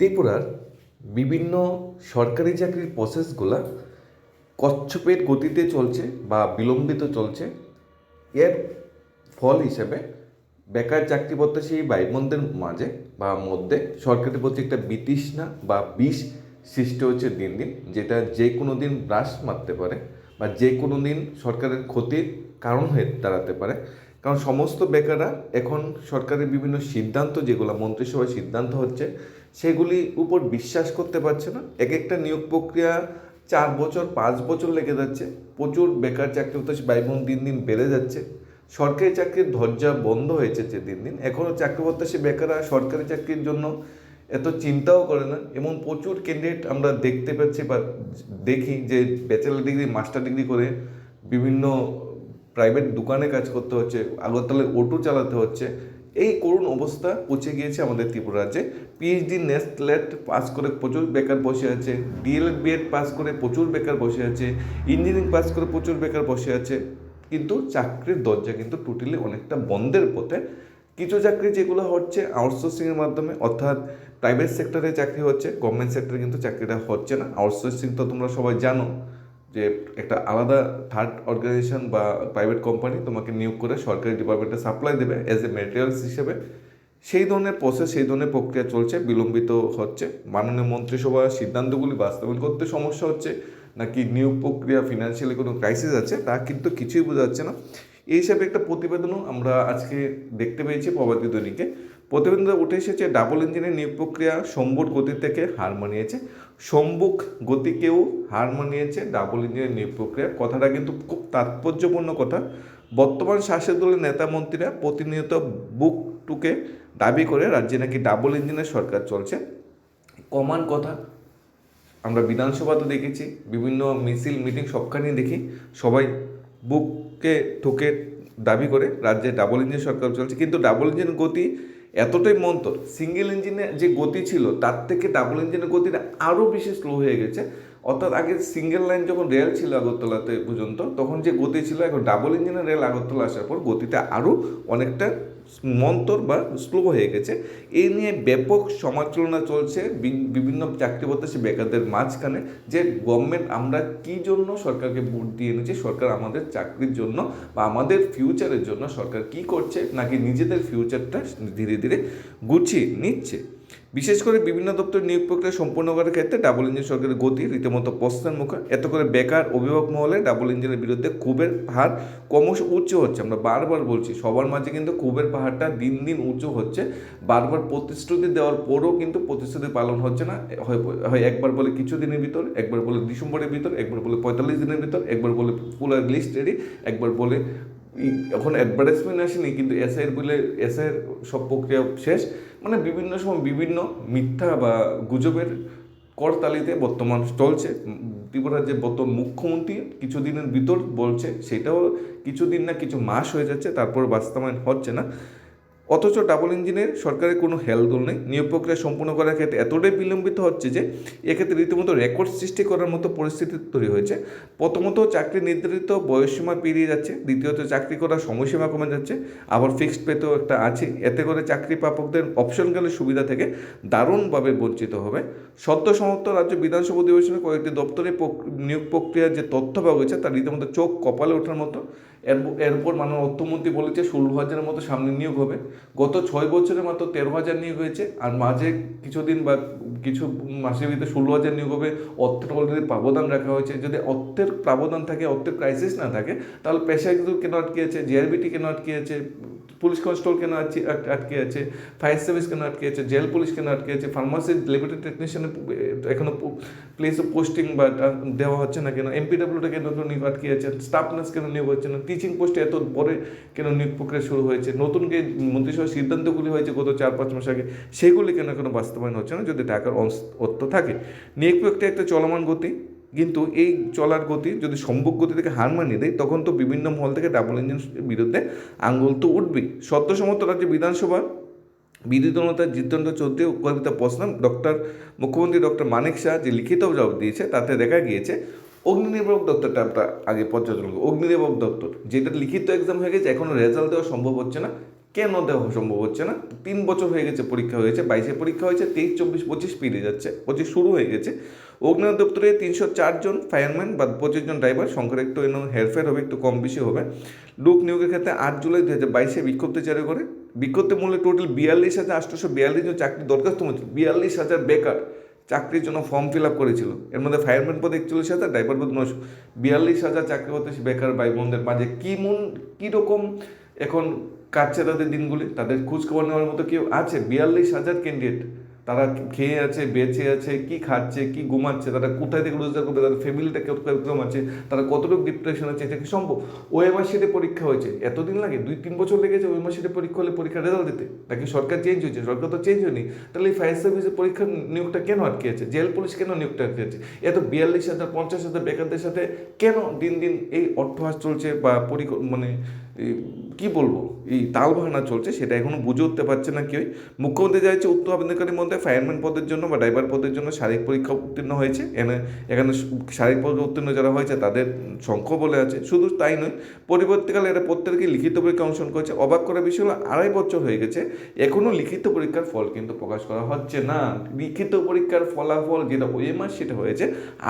ত্রিপুরার বিভিন্ন সরকারি চাকরির প্রসেসগুলো কচ্ছপের গতিতে চলছে বা বিলম্বিত চলছে। এর ফল হিসেবে বেকার চাকরি প্রত্যাশী ভাই বোনদের মাঝে বা মধ্যে সরকারের প্রতি একটা বিতৃষ্ণা বা বিষ সৃষ্টি হচ্ছে দিন দিন, যেটা যে কোনো দিন হ্রাস মারতে পারে বা যে কোনো দিন সরকারের ক্ষতির কারণ হয়ে দাঁড়াতে পারে। কারণ সমস্ত বেকাররা এখন সরকারের বিভিন্ন সিদ্ধান্ত যেগুলো মন্ত্রিসভায় সিদ্ধান্ত হচ্ছে, সেগুলি উপর বিশ্বাস করতে পারছে না। এক একটা নিয়োগ প্রক্রিয়া চার বছর, পাঁচ বছর লেগে যাচ্ছে। প্রচুর বেকার চাকরি ভাই বোন দিন দিন বেড়ে যাচ্ছে। সরকারি চাকরির দরজা বন্ধ হয়েছে যে দিন দিন। এখনও চাকরি প্রত্যাশী বেকাররা সরকারি চাকরির জন্য এত চিন্তাও করে না। এমন প্রচুর ক্যান্ডিডেট আমরা দেখতে পাচ্ছি বা দেখি যে ব্যাচেলার ডিগ্রি মাস্টার ডিগ্রি করে বিভিন্ন প্রাইভেট দোকানে কাজ করতে হচ্ছে, আগরতলায় অটো চালাতে হচ্ছে, এই করুণ অবস্থা পৌঁছে গিয়েছে আমাদের ত্রিপুরা রাজ্যে। পিএইচডি নেস্ট লেট পাস করে প্রচুর বেকার বসে আছে ডিএলএড বিএড পাস করে প্রচুর বেকার বসে আছে ইঞ্জিনিয়ারিং পাস করে প্রচুর বেকার বসে আছে, কিন্তু চাকরির দরজা কিন্তু টোটালি অনেকটা বন্ধের পথে। কিছু চাকরি যেগুলো হচ্ছে আউটসোর্সিংয়ের মাধ্যমে, অর্থাৎ প্রাইভেট সেক্টরে চাকরি হচ্ছে গভর্নমেন্ট সেক্টরে কিন্তু চাকরিটা হচ্ছে না। আউটসোর্সিং তো তোমরা সবাই জানো। যে একটা আলাদা থার্ড অর্গানাইজেশন বা প্রাইভেট কোম্পানি তোমাকে নিয়োগ করে সরকারি ডিপার্টমেন্টে সাপ্লাই দেবে অ্যাজ এ মেটেরিয়ালস হিসেবে। সেই ধরনের প্রসেস সেই ধরনের প্রক্রিয়া চলছে, বিলম্বিত হচ্ছে। মাননীয় মন্ত্রিসভার সিদ্ধান্তগুলি বাস্তবায়ন করতে সমস্যা হচ্ছে, নাকি নিয়োগ প্রক্রিয়া ফিনান্সিয়ালি কোনো ক্রাইসিস আছে, তা কিন্তু কিছুই বোঝা যাচ্ছে না। এই হিসাবে একটা প্রতিবেদনও আমরা আজকে দেখতে পেয়েছি প্রবাদী দৈনিকে। প্রতিবেদনে উঠে এসেছে ডাবল ইঞ্জিনের নিয়োগ প্রক্রিয়া সম্বুর গতি থেকে হার মানিয়েছে। সম্মুখ গতিকেও হার মানিয়েছে ডাবল ইঞ্জিনের নিয়োগ প্রক্রিয়া। কথাটা কিন্তু খুব তাৎপর্যপূর্ণ কথা। বর্তমান শাসক দলের নেতা মন্ত্রীরা প্রতিনিয়ত বুক টুকে দাবি করে রাজ্যে নাকি ডাবল ইঞ্জিনের সরকার চলছে। কমান কথা আমরা বিধানসভাতে দেখেছি, বিভিন্ন মিছিল, মিটিং সবখানেই দেখি। সবাই বুককে ঠুকে দাবি করে রাজ্যে ডাবল ইঞ্জিন সরকার চলছে। কিন্তু ডাবল ইঞ্জিন গতি এতটাই মন্তর সিঙ্গেল ইঞ্জিনে যে গতি ছিল, তার থেকে ডাবল ইঞ্জিনের গতিটা আরও বেশি স্লো হয়ে গেছে। অর্থাৎ আগে সিঙ্গেল লাইন যখন রেল ছিল আগরতলাতে পর্যন্ত, তখন যে গতি ছিল, এখন ডাবল ইঞ্জিনের রেল আগরতলা আসার পর গতিটা আরও অনেকটা মন্তর বা স্লো হয়ে গেছে। এই নিয়ে ব্যাপক সমালোচনা চলছে বিভিন্ন চাকরি প্রত্যাশী বেকারদের মাঝখানে যে গভর্নমেন্ট আমরা কি জন্য সরকারকে ভোট দিয়ে এনেছি, সরকার আমাদের চাকরির জন্য বা আমাদের ফিউচারের জন্য সরকার কি করছে নাকি নিজেদের ফিউচারটা ধীরে ধীরে গুছিয়ে নিচ্ছে। বিশেষ করে বিভিন্ন দপ্তর নিয়োগ প্রক্রিয়া সম্পূর্ণ করার ক্ষেত্রে ডাবল ইঞ্জিন সরকারের গতি, রীতিমতো প্রস্থান মুখে। এত করে বেকার অভিভাবক মহলে ডাবল ইঞ্জিনের বিরুদ্ধে ক্ষোভের হার ক্রমশ উচ্চ হচ্ছে। আমরা বারবার বলছি, সবার মাঝে কিন্তু ক্ষোভের পাহাড়টা দিন দিন উঁচু হচ্ছে। বারবার প্রতিশ্রুতি দেওয়ার পরও কিন্তু প্রতিশ্রুতি পালন হচ্ছে না। হয় একবার বলে কিছু দিনের ভিতর, একবার বলে ডিসেম্বরের ভিতর, একবার বলে পঁয়তাল্লিশ দিনের ভিতর, একবার বলে পুরো লিস্ট রেডি একবার বলে এখন অ্যাডভার্টাইজমেন্ট আসেনি, কিন্তু এসআইয়ের বলে এসআইয়ের সব প্রক্রিয়া শেষ। মানে বিভিন্ন সময় বিভিন্ন মিথ্যা বা গুজবের করতালিতে বর্তমান চলছে। ত্রিপুরার যে বর্তমান মুখ্যমন্ত্রী কিছুদিনের ভিতর বলছে, সেটাও কিছুদিন না কিছু মাস হয়ে যাচ্ছে, তারপর বাস্তবায়ন হচ্ছে না। অথচ ডাবল ইঞ্জিনের সরকারের কোনো হেলদোল নেই। নিয়োগ প্রক্রিয়া সম্পূর্ণ করার ক্ষেত্রে এতটাই বিলম্বিত হচ্ছে যে, এক্ষেত্রে রীতিমতো রেকর্ড সৃষ্টি করার মতো পরিস্থিতি তৈরি হয়েছে। প্রথমত চাকরি নির্ধারিত বয়সসীমা পেরিয়ে যাচ্ছে, দ্বিতীয়ত চাকরি করার সময়সীমা কমে যাচ্ছে। আবার ফিক্সড পেতেও একটা আছে। এতে করে চাকরি প্রাপকদের অপশনকালের সুবিধা থেকে দারুণভাবে বঞ্চিত হবে। সদ্য সমাপ্ত রাজ্য বিধানসভা অধিবেশনে কয়েকটি দপ্তরে নিয়োগ প্রক্রিয়ার যে তথ্য পাওয়া গেছে তার রীতিমতো চোখ কপালে ওঠার মতো। এর এরপর মাননীয় অর্থমন্ত্রী বলেছে, ষোলো হাজারের মতো সামনে নিয়োগ হবে। গত ছয় বছরে মাত্র তেরো হাজার নিয়োগ হয়েছে, আর মাঝে কিছুদিন বা কিছু মাসের ভিতরে ষোলো হাজার নিয়োগ হবে, অর্থের অলরেডি প্রাবধান রাখা হয়েছে। যদি অর্থের প্রাবধান থাকে, অর্থের ক্রাইসিস না থাকে, তাহলে পেশায় কেন আটকে আছে? জিআরবিটি কেন আটকে আছে? পুলিশ কনস্টেবল কেন আটকে- আছে? ফায়ার সার্ভিস কেন আটকে আছে? জেল পুলিশ কেন আটকে আছে? ফার্মাসি লেবরেটরি টেকনিশিয়ান এখনও প্লেস অফ পোস্টিং বা দেওয়া হচ্ছে না কেন? এমপিডাব্লিউটা কেন নিয়োগ আটকে আছে? স্টাফ নার্স কেন নিয়োগ হচ্ছে না? টিচিং পোস্টে এত পরে কেন নিয়োগ প্রক্রিয়া শুরু হয়েছে? নতুন যে মন্ত্রিসভার সিদ্ধান্তগুলি হয়েছে গত চার পাঁচ মাস আগে। সেগুলি কেন এখনও বাস্তবায়ন হচ্ছে না? যদি টাকার অংশ- থাকে। নিয়োগ প্রক্রিয়া একটা চলমান গতি। কিন্তু এই চলার গতি যদি সম্ভব গতি থেকে হার মানিয়ে দেয়, তখন তো বিভিন্ন মহল থেকে ডাবল ইঞ্জিন বিরুদ্ধে আঙ্গুল তো উঠবেই। সদ্য সমস্ত রাজ্য বিধানসভা বিরোধী দলনেতা জিতেন্দ্র চৌধুরী কবিতা প্রশ্ন ডক্টর মুখ্যমন্ত্রী ডক্টর মানিক শাহ যে লিখিত জবাব দিয়েছে, তাতে দেখা গিয়েছে অগ্নিনির্বাপক দপ্তরটা আমরা আগে পর্যালোচনা করব অগ্নিনির্বাপক দপ্তর, যেটা লিখিত এক্সাম হয়ে গেছে এখনও রেজাল্ট দেওয়া সম্ভব হচ্ছে না। কেন দেওয়া সম্ভব হচ্ছে না? তিন বছর হয়ে গেছে পরীক্ষা হয়েছে, বাইশে পরীক্ষা হয়েছে, তেইশ, চব্বিশ, পঁচিশ পেরিয়ে যাচ্ছে, পঁচিশ শুরু হয়ে গেছে। অগ্নি দপ্তরে তিনশো চারজন ফায়ারম্যান বা পঁচিশ জন ড্রাইভার সংখ্যার একটু হেরফের হবে, একটু কম বেশি হবে। লোক নিয়োগের ক্ষেত্রে আট জুলাই দু হাজার বাইশে বিক্ষোভতে জারি করে। বিক্ষোভতে মূল্যে টোটাল বিয়াল্লিশ হাজার আটশোশো বিয়াল্লিশ জন চাকরি দরখাস্ত হয়েছিল। বিয়াল্লিশ হাজার বেকার চাকরির জন্য ফর্ম ফিল আপ করেছিল। এর মধ্যে ফায়ারম্যান পদে একচল্লিশ হাজার ড্রাইভার পদ নশো বিয়াল্লিশ হাজার চাকরি পদে বেকার ভাই বোনদের মাঝে। কী মন কীরকম এখন কাটছে তাদের দিনগুলি? তাদের খোঁজ খবর নেওয়ার মতো কেউ আছে? বিয়াল্লিশ হাজার ক্যান্ডিডেট তারা খেয়ে আছে, বেঁচে আছে, কি খাচ্ছে, কি ঘুমাচ্ছে, তারা কোথায় থেকে রোজগার করবে, তাদের ফ্যামিলিটা কীরকম আছে, তারা কতটুকু ডিপ্রেশন আছে, এটা কি সম্ভব? ওএমআর শিটে পরীক্ষা হয়েছে, এতদিন লাগে, দুই তিন বছর লেগেছে ওএমআর শিটে পরীক্ষা হলে পরীক্ষার রেজাল্ট দিতে। নাকি সরকার চেঞ্জ হয়েছে? সরকার তো চেঞ্জ হয়নি। তাহলে এই ফায়ার সার্ভিসের পরীক্ষার নিয়োগটা কেন আটকে আছে? জেল পুলিশ কেন নিয়োগটা আটকে আছে? এত বিয়াল্লিশ হাজার, পঞ্চাশ হাজার বেকারদের সাথে কেন দিন দিন এই অট্টহাস চলছে বা পরিক মানে কি বলব? এই তাল তালবাহানা চলছে, সেটা এখনও বুঝে উঠতে পারছে না কেউই। মুখ্যমন্ত্রী হচ্ছে উত্তর আবেদনকারীর মধ্যে ফায়ারম্যান পদের জন্য বা ড্রাইভার পদের জন্য শারীরিক পরীক্ষা উত্তীর্ণ হয়েছে। এখানে এখানে শারীরিক পরীক্ষা উত্তীর্ণ যারা হয়েছে, তাদের সংখ্য বলে আছে। শুধু তাই নয়, পরবর্তীকালে এরা প্রত্যেকে লিখিত পরীক্ষা অংশগ্রহণ করেছে। অবাক করার বিষয় হলো, আড়াই বছর হয়ে গেছে এখনও লিখিত পরীক্ষার ফল কিন্তু প্রকাশ করা হচ্ছে না। লিখিত পরীক্ষার ফলাফল যেটা ওএমআর সেটা হয়েছে,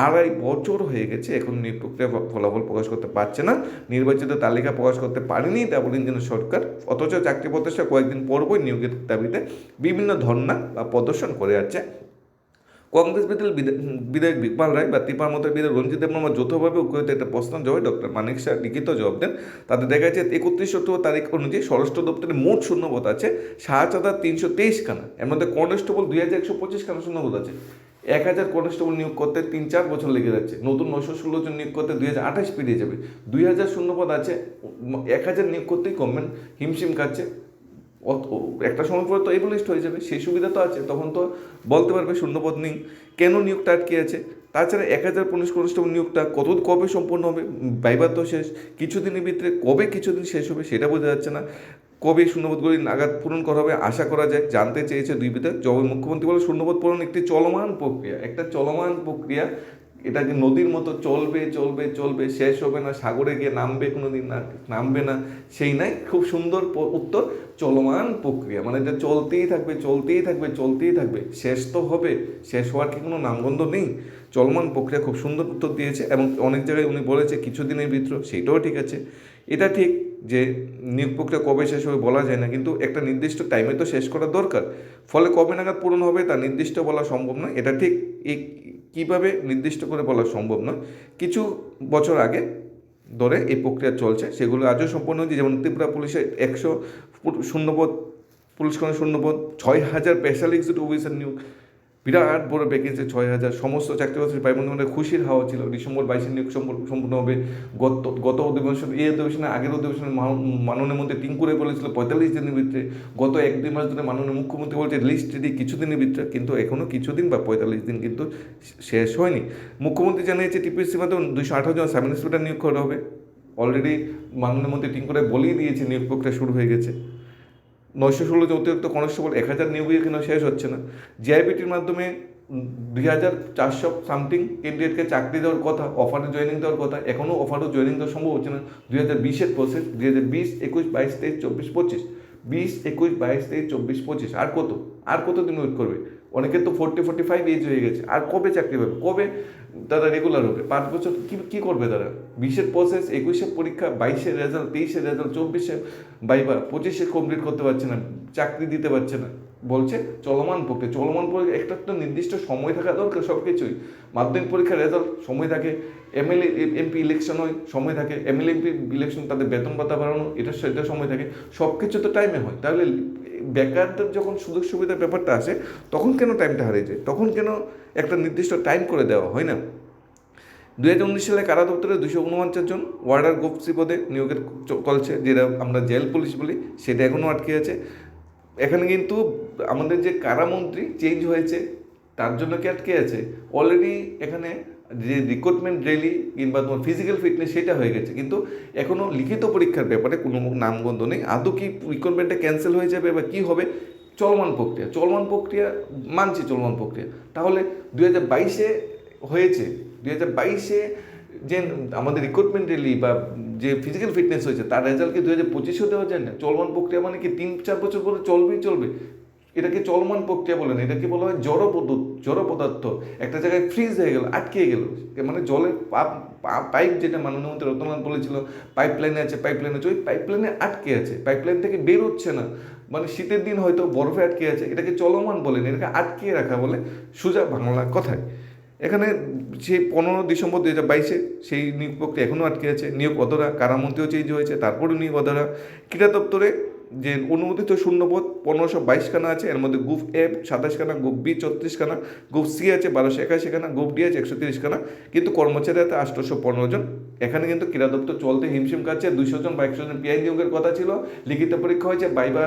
আড়াই বছর হয়ে গেছে, এখন নিয়োগ প্রক্রিয়া ফলাফল প্রকাশ করতে পারছে না। নির্বাচিত তালিকা প্রকাশ করতে পারেনি ডাবল ইঞ্জিনের সরকার, অথচ চাকরি প্রত্যাশা কয়েকদিন পরপর নিয়োগের দাবিতে বিভিন্ন ধর্ণা বা প্রদর্শন করে যাচ্ছে কংগ্রেস বিধায়ক বিধায়ক বিকপাল রায় বা তিপার মতের বিধায়ক রঞ্জিত দেববর্মা যৌথভাবে উত্তরিত একটা প্রশ্ন জবাবে ডক্টর মানিক শাহ লিখিত জবাব দেন। তাতে দেখা যাচ্ছে একত্রিশ অক্টোবর তারিখ অনুযায়ী স্বরাষ্ট্র দপ্তরে মোট শূন্যপদ আছে সাত হাজার তিনশো তেইশ খানা। এর মধ্যে কনস্টেবল দুই হাজার একশো পঁচিশ খানা শূন্যপদ আছে। এক হাজার কনস্টেবল নিয়োগ করতে তিন চার বছর লেগে যাচ্ছে। নতুন নশো ষোলো জন নিয়োগ করতে দুই হাজার আঠাশ পেরিয়ে যাবে। দুই হাজার শূন্যপদ আছে, এক হাজার নিয়োগ করতেই গভর্নমেন্ট হিমশিম খাচ্ছে। একটা সময় পরে তো এগুলিস্ট হয়ে যাবে, সেই সুবিধা তো আছে। তখন তো বলতে পারবে শূন্যপদ নেই। কেন নিয়োগটা আটকে আছে? তাছাড়া এক হাজার পুলিশ কনস্টেবল নিয়োগটা কত কবে সম্পূর্ণ হবে? বাইবার তো শেষ। কিছুদিনের ভিতরে কবে কিছুদিন শেষ হবে সেটা বোঝা যাচ্ছে না। কবে শূন্যপদগুলি নাগাদ পূরণ করা হবে আশা করা যায়, জানতে চেয়েছে দুই বিধায়ক। জবাবে মুখ্যমন্ত্রী বলে শূন্যপদ পূরণ একটি চলমান প্রক্রিয়া। একটা চলমান প্রক্রিয়া এটা যে নদীর মতো চলবে চলবে চলবে, শেষ হবে না, সাগরে গিয়ে নামবে কোনো দিন না, নামবে না, সেই নাই। খুব সুন্দর উত্তর, চলমান প্রক্রিয়া। মানে এটা চলতেই থাকবে চলতেই থাকবে চলতেই থাকবে। শেষ তো হবে, শেষ হওয়ার কি কোনো নামগন্ধ নেই? চলমান প্রক্রিয়া খুব সুন্দর উত্তর দিয়েছে এবং অনেক জায়গায় উনি বলেছে, কিছুদিনের ভিতর, সেইটাও ঠিক আছে। এটা ঠিক যে নিয়োগ প্রক্রিয়া কবে শেষ হবে বলা যায় না, কিন্তু একটা নির্দিষ্ট টাইমে তো শেষ করা দরকার। ফলে কবে নাগাদ পূরণ হবে তা নির্দিষ্ট বলা সম্ভব নয়। এটা ঠিক এই কীভাবে নির্দিষ্ট করে বলা সম্ভব নয়, কিছু বছর আগে ধরে এই প্রক্রিয়া চলছে। সেগুলো আজও সম্পন্ন হয়েছে যেমন ত্রিপুরা পুলিশের একশো শূন্যপদ, পুলিশ কর্মী শূন্যপদ, ছয় হাজার স্পেশালিস্ট অফিসার নিয়োগ বিরাট বড় ভ্যাকেন্সি ছয় হাজার সমস্ত চাকরি বাকরি বন্ধু খুশির হাওয়া ছিল। ডিসেম্বর, বাইশে নিয়োগ সম্পূর্ণ হবে গত গত অধিবেশন, এই অধিবেশনে, আগের অধিবেশনে মাননীয় মন্ত্রী টিঙ্কুরে বলেছিল, পঁয়তাল্লিশ দিনের ভিতরে, গত এক, দুই মাস ধরে মাননীয় মুখ্যমন্ত্রী বলছে লিস্ট রেডি কিছুদিনের ভিতরে, কিন্তু এখনও কিছুদিন বা পঁয়তাল্লিশ দিন কিন্তু শেষ হয়নি। মুখ্যমন্ত্রী জানিয়েছে টিপিএসসির মাধ্যমে দুশো আঠারো জন সাব ইন্সপেক্টর নিয়োগ করা হবে। অলরেডি মাননীয় মন্ত্রী টিঙ্কুরে বলেই দিয়েছে, নিয়োগ প্রক্রিয়া শুরু হয়ে গেছে। নয়শো ষোলো যে অতিরিক্ত কনস্টেবল এক হাজার নিয়োগ এখানে শেষ হচ্ছে না। জিআইপিটির মাধ্যমে দুই হাজার চারশো সামথিং ক্যান্ডিডেটকে চাকরি দেওয়ার কথা অফারে জয়েনিং দেওয়ার কথা, এখনও অফারও জয়েনিং দেওয়া সম্ভব হচ্ছে না। দুই হাজার বিশের প্রসেস দুই হাজার বিশ, একুশ, বাইশ, তেইশ, চব্বিশ, পঁচিশ। বিশ, একুশ, বাইশ, তেইশ, চব্বিশ, পঁচিশ। আর কত? আর কত দিন ওয়েট করবে? অনেকের তো ফোর্টি ফোর্টি ফাইভ এজ হয়ে গেছে। আর কবে চাকরি পাবে? কবে? তারা রেগুলার হবে। পাঁচ বছর কি কি করবে তারা? বিশের প্রসেস একুশের পরীক্ষা, বাইশের রেজাল্ট তেইশের রেজাল্ট চব্বিশে বাইবা, পঁচিশে কমপ্লিট করতে পারছে না, চাকরি দিতে পারছে না। বলছে চলমান প্রক্রিয়া চলমান পরীক্ষা, একটা একটা নির্দিষ্ট সময় থাকা দরকার সব কিছুই মাধ্যমিক পরীক্ষার রেজাল্ট সময় থাকে। এমএলএ এমপি ইলেকশন হয়, সময় থাকে। এমএলএ এমপি ইলেকশন তাদের বেতন ভাতা বাড়ানো, এটা, সেটা সময় থাকে। সব কিছু তো টাইমে হয়। তাহলে বেকারদের যখন সুযোগ সুবিধার ব্যাপারটা আসে, তখন কেন টাইমটা হারিয়ে যায়? তখন কেন একটা নির্দিষ্ট টাইম করে দেওয়া হয় না? দু হাজার উনিশ সালে কারা দপ্তরে দুশো উনপঞ্চাশ জন ওয়ার্ডার গোপসি পদে নিয়োগের চলছে, যেটা আমরা জেল পুলিশ বলি, সেটা এখনও আটকে আছে। এখানে কিন্তু আমাদের যে কারামন্ত্রী চেঞ্জ হয়েছে, তার জন্য কি আটকে আছে? অলরেডি এখানে যে রিক্রুটমেন্ট রেলি কিংবা তোমার ফিজিক্যাল ফিটনেস সেটা হয়ে গেছে। কিন্তু এখনও লিখিত পরীক্ষার ব্যাপারে কোনো নামগন্ধ নেই। আদৌ কি রিক্রুটমেন্টটা ক্যান্সেল হয়ে যাবে বা কী হবে? চলমান প্রক্রিয়া। চলমান প্রক্রিয়া মানছি চলমান প্রক্রিয়া। তাহলে দু হাজার বাইশে হয়েছে দু হাজার বাইশে যে আমাদের রিক্রুটমেন্ট রেলি বা যে ফিজিক্যাল ফিটনেস হয়েছে, তার রেজাল্ট কি দু হাজার পঁচিশেও দেওয়া যায় না? চলমান প্রক্রিয়া মানে কি তিন চার বছর পরে চলবেই চলবে? এটাকে চলমান প্রক্রিয়া বলে না, এটাকে বলা হয় জড় পদার্থ জড় পদার্থ। একটা জায়গায় ফ্রিজ হয়ে গেল আটকে গেল। মানে জলের পাইপ যেটা মাননীয় মন্ত্রী রতনলাল বলেছিল পাইপ লাইনে আছে পাইপ লাইনে আছে, ওই পাইপ লাইনে আটকে আছে। পাইপ লাইন থেকে বের হচ্ছে না। মানে শীতের দিন হয়তো বরফে আটকে আছে, এটাকে চলমান বলেন এটাকে আটকে রাখা বলে সোজা বাংলা কথায়। এখানে সেই পনেরো ডিসেম্বর দু হাজার বাইশে সেই নিয়োগ প্রক্রিয়া এখনও আটকে আছে। নিয়োগ অধরা, কারামন্ত্রীও চেঞ্জ হয়েছে তারপরে নিয়োগ অধরা। ক্রীড়া দপ্তরে যে অনুমোদিত শূন্যপদ পনেরোশো বাইশখানা আছে, এর মধ্যে গ্রুপ এ সাতাশ খানা গ্রুপ বি চৌত্রিশ খানা গ্রুপ সি আছে বারোশো একাশি খানা গ্রুপ ডি আছে একশো তিরিশ খানা কিন্তু কর্মচারী আছে আটশোশো পনেরো জন এখানে কিন্তু ক্রীড়া দপ্তর চলতে হিমশিম কাটছে দুশো জন বা একশো জন পিআই নিয়োগের কথা ছিল, লিখিত পরীক্ষা হয়েছে, বাইবা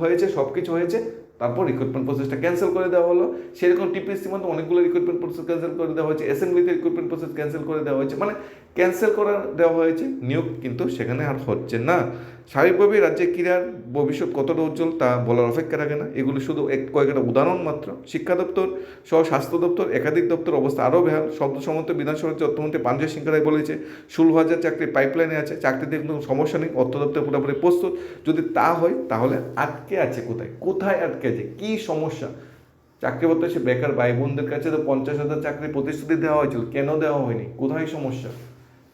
হয়েছে সব কিছু হয়েছে। তারপর রিক্রুটমেন্ট প্রসেসটা ক্যান্সেল করে দেওয়া হলো। সেরকম টিপিএসসির মধ্যে অনেকগুলো রিক্রুটমেন্ট প্রসেস ক্যান্সেল করে দেওয়া হয়েছে অ্যাসেম্বলিতে রিক্রুটমেন্ট প্রসেস ক্যান্সেল করে দেওয়া হয়েছে। মানে ক্যান্সেল করা দেওয়া হয়েছে, নিয়োগ কিন্তু সেখানে আর হচ্ছে না। স্বাভাবিকভাবেই রাজ্যে ক্রীড়ার ভবিষ্যৎ কতটা উজ্জ্বল তা বলার অপেক্ষা রাখে না। এগুলো শুধু এক কয়েকটা উদাহরণ মাত্র। শিক্ষা দপ্তর সহ স্বাস্থ্য দপ্তর, একাধিক দপ্তর অবস্থা আরও বেহাল। শব্দ সমন্ত বিধানসভা অর্থমন্ত্রী পাঞ্জয় সিং রায় বলেছে ষোলো হাজার চাকরি পাইপলাইনে আছে, চাকরিতে কোনো সমস্যা নেই, অর্থ দপ্তর পুরোপুরি প্রস্তুত। যদি তা হয়, তাহলে আটকে আছে কোথায়? কোথায় আটকে আছে? কী সমস্যা? চাকরি বলতে সে বেকার ভাই বোনদের কাছে তো পঞ্চাশ হাজার চাকরি প্রতিশ্রুতি দেওয়া হয়েছিল, কেন দেওয়া হয়নি? কোথায় সমস্যা?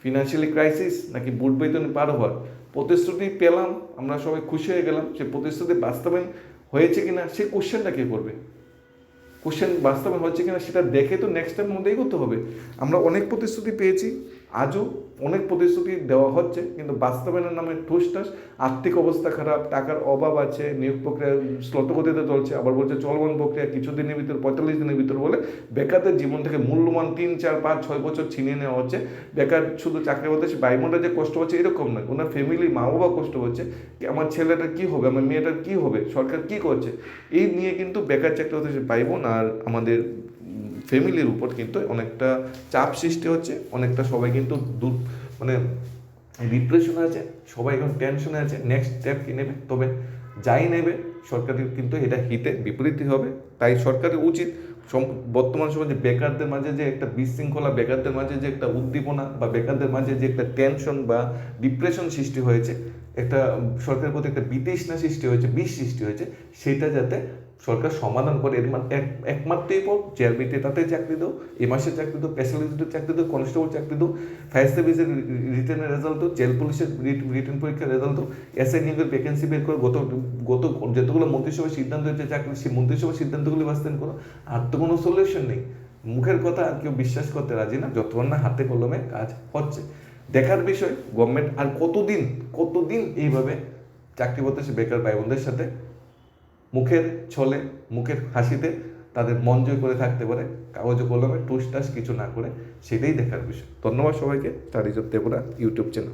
ফিনান্সিয়ালি ক্রাইসিস নাকি বুট বেতন পার হওয়ার? প্রতিশ্রুতি পেলাম, আমরা সবাই খুশি হয়ে গেলাম। সে প্রতিশ্রুতি বাস্তবায়ন হয়েছে কিনা, সে কোশ্চেনটা কে করবে? কোশ্চেন বাস্তবায়ন হচ্ছে কিনা, সেটা দেখে তো নেক্সট টাইম মধ্যেই করতে হবে। আমরা অনেক প্রতিশ্রুতি পেয়েছি আজও অনেক প্রতিশ্রুতি দেওয়া হচ্ছে, কিন্তু বাস্তবায়নের নামে ঠুসটাস আর্থিক অবস্থা খারাপ, টাকার অভাব আছে, নিয়োগ প্রক্রিয়া শ্লতগতিতে চলছে, আবার বলছে চলমান প্রক্রিয়া কিছুদিনের ভিতর, পঁয়তাল্লিশ দিনের ভিতর বলে বেকারদের জীবন থেকে মূল্যমান তিন, চার, পাঁচ, ছয় বছর ছিনিয়ে নেওয়া হচ্ছে। বেকার শুধু চাকরি বলতে ভাই যে কষ্ট হচ্ছে এরকম নয়, ওনার ফ্যামিলি মা বাবা কষ্ট হচ্ছে আমার ছেলেটার কী হবে, আমার মেয়েটার কী হবে, সরকার কী করছে? এই নিয়ে কিন্তু বেকার চাকরি হতে ভাই আর আমাদের ফ্যামিলির উপর কিন্তু অনেকটা চাপ সৃষ্টি হচ্ছে, অনেকটা সবাই কিন্তু দূর মানে ডিপ্রেশনে আছে, সবাই এখন টেনশনে আছে নেক্সট স্টেপ কী নেবে? তবে যাই নেবে সরকারের কিন্তু এটা হিতে বিপরীতই হবে, তাই সরকারের উচিত বর্তমান সময়ে যে বেকারদের মাঝে যে একটা বিশৃঙ্খলা, বেকারদের মাঝে যে একটা উদ্দীপনা বা বেকারদের মাঝে যে একটা টেনশন বা ডিপ্রেশন সৃষ্টি হয়েছে, একটা, সরকারের প্রতি একটা বিতৃষ্ণা সৃষ্টি হয়েছে, বিষ সৃষ্টি হয়েছে, সেটা যাতে সরকার সমাধান করে, এর এক একমাত্রই পথ জেলবিতে তাতে চাকরি দাও এ মাসে চাকরি দাও স্পেশালিস্টের চাকরি দাও কনস্টেবল চাকরি দাও ফায়ার সার্ভিসের রিটার্নের রেজাল্ট দাও জেল পুলিশের রিটার্ন পরীক্ষার রেজাল্ট দাও এসআই নিয়োগের ভ্যাকেন্সি বের করে, গত গত যতগুলো মন্ত্রিসভার সিদ্ধান্ত হয়েছে, চাকরি সেই মন্ত্রিসভার সিদ্ধান্তগুলি বাস্তবায়ন করো, আর তো কোনো সলিউশন নেই। মুখের কথা আর কেউ বিশ্বাস করতে রাজি না, যতক্ষণ না হাতে কলমে কাজ হচ্ছে। দেখার বিষয় গভর্নমেন্ট আর কতদিন কতদিন এইভাবে চাকরি সে বেকার ভাই বোনদের সাথে মুখের ছলে, মুখের হাসিতে তাদের মন জয় করে থাকতে পারে, কাগজে কলমে, টুস টাস কিছু না করে, সেটাই দেখার বিষয়। ধন্যবাদ সবাইকে তারিজ দেবরা, ইউটিউব চ্যানেল।